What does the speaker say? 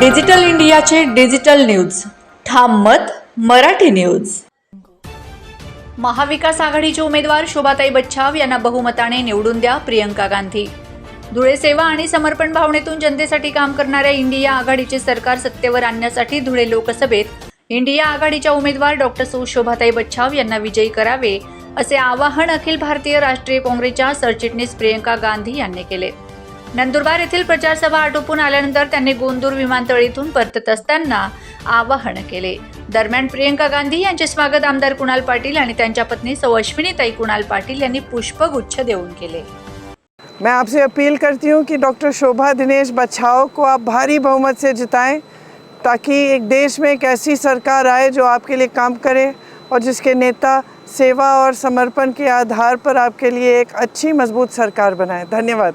Digital इंडियाचे digital news. ठाम मत मराठी न्यूज. महाविकास आघाडीचे उमेदवार शोभाताई बच्छाव यांना बहुमताने निवडून द्या प्रियंका गांधी. धुळे सेवा आणि समर्पण भावनेतून जनतेसाठी काम करणाऱ्या इंडिया आघाडीचे सरकार सत्तेवर आणण्यासाठी धुळे लोकसभेत इंडिया आघाडीच्या उमेदवार डॉक्टर सौ. शोभाताई बच्छाव यांना विजयी करावे असे आवाहन अखिल भारतीय राष्ट्रीय काँग्रेसच्या सरचिटणीस प्रियंका गांधी यांनी केले. नंदुरबार येथील प्रचारसभा आटोपून आल्यानंतर त्यांनी गोंदूर विमानतळ येथून परतत असताना आवाहन केले. दरम्यान प्रियंका गांधी यांचे स्वागत आमदार कुणाल पाटील आणि त्यांच्या पत्नी सौ अश्विनीताई कुणाल पाटील यांनी पुष्पगुच्छ देऊन केले. मैं आपसे अपील करती हूँ कि डॉक्टर शोभा दिनेश बच्छाओ को आप भारी बहुमत से जिताएं ताकि एक देश में एक ऐसी सरकार आए जो आपके लिए काम करे और जिसके नेता सेवा और समर्पण के आधार पर आपके लिए एक अच्छी मजबूत सरकार बनाए। धन्यवाद।